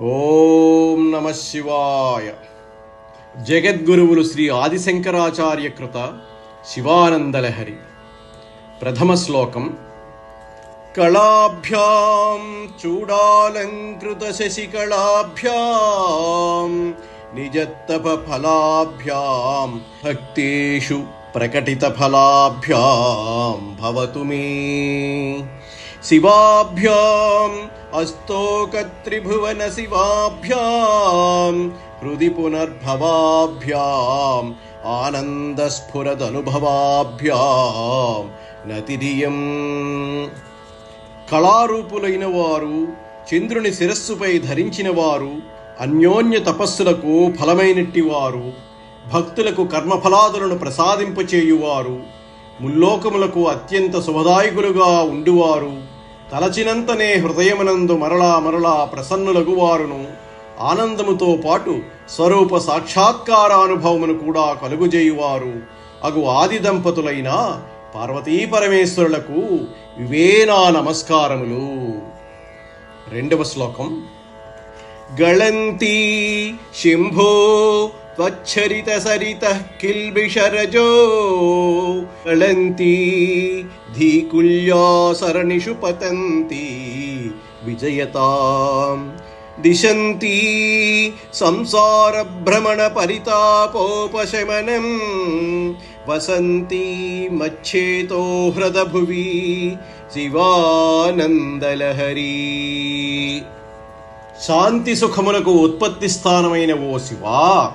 ఓం నమ శివాయ. జగద్గురువులు శ్రీ ఆదిశంకరాచార్య కృత శివానందలహరి. ప్రథమ శ్లోకం. కళాభ్యాం చూడాలంకృత శశికళాభ్యాం నిజత్తప ఫలాభ్యాం భక్తేషు ప్రకటిత ఫలాభ్యాం భవతు మే. శివాభ్యాం అస్తోకత్రిభువన శివాభ్యాం హృది పునర్భవాభ్యాం ఆనందస్ఫురదనుభవాభ్యాం నతిరియం కళారూపులైన వారు చంద్రుని శిరస్సుపై ధరించిన వారు అన్యోన్య తపస్సులకు ఫలమైనట్టివారు భక్తులకు కర్మఫలాదులను ప్రసాదింపచేయువారు ముల్లోకములకు అత్యంత శుభదాయకులుగా ఉండువారు. తలచినంతనే హృదయమునందు మరలా మరలా ప్రసన్నులగువారును. ఆనందముతో పాటు స్వరూప సాక్షాత్కారానుభవమును కూడా కలుగుజేయువారు. అగు ఆది దంపతులైన పార్వతీ పరమేశ్వరులకు వివేనా నమస్కారములు. రెండవ శ్లోకం. గళంతి శంభో త్వచ్చరిత సరిత కిల్బిషరజో గళంతి ధీకుల్యా సరణిషు పతంతి విజయతాం దిశంతి సంసార భ్రమణ పరితాపోపశమనం వసంతి మచ్చేతో హృదభువి శివానందలహరీ శాంతి సుఖములకు ఉత్పత్తి స్థానమైన ఓ శివా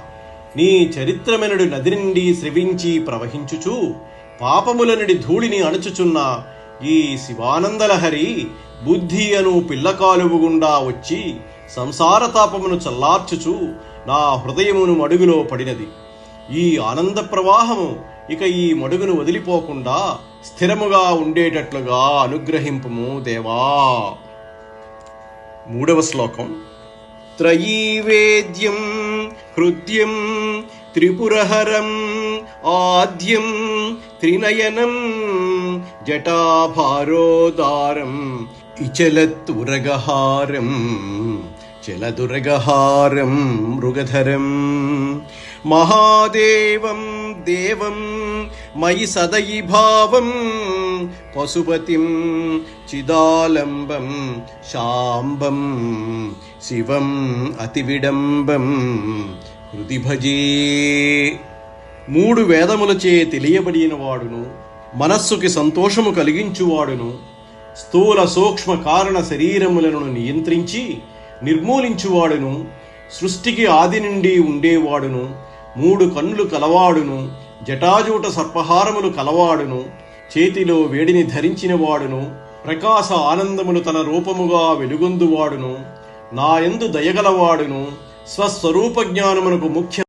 నీ చరిత్రమెనడు నది నుండి స్రవించి ప్రవహించుచు పాపముల నుండి ధూళిని అణచుచున్న ఈ శివానందలహరి బుద్ధి అను పిల్లకాలువు గుండా వచ్చి సంసార తాపమును చల్లార్చుచు నా హృదయమును మడుగులో పడినది. ఈ ఆనంద ప్రవాహము ఇక ఈ మడుగును వదిలిపోకుండా స్థిరముగా ఉండేటట్లుగా అనుగ్రహింపుము దేవా. మూడవ శ్లోకం. త్రయీవేద్యం హృద్యం त्रिपुरहरम् आद्यं त्रिनयनं जटाभारोदारम् इचलत्तुरगहारम् चलदुरगहारं मृगधरम् महादेवं देवं मयि सदयि भावं पशुपतिं चिदालम्बं शाम्बं शिवम् अतिविडम्बम् హృది భజే మూడు వేదములచే తెలియబడిన వాడును మనస్సుకి సంతోషము కలిగించువాడును స్థూల సూక్ష్మ కారణ శరీరములను నియంత్రించి నిర్మూలించువాడును సృష్టికి ఆది నుండి ఉండేవాడును మూడు కన్నులు కలవాడును జటాజూట సర్పహారములు కలవాడును చేతిలో వేడిని ధరించినవాడును ప్రకాశ ఆనందమును తన రూపముగా వెలుగొందువాడును నాయందు దయగలవాడును స్వస్వరూప జ్ఞానమునకు ముఖ్య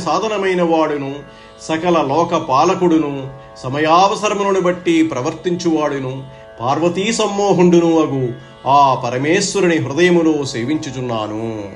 సాధనమైన వాడును సకల లోక పాలకుడును సమయావసరములను బట్టి ప్రవర్తించువాడును పార్వతీ సమ్మోహుండును అగు ఆ పరమేశ్వరుని హృదయములో సేవించుచున్నాను.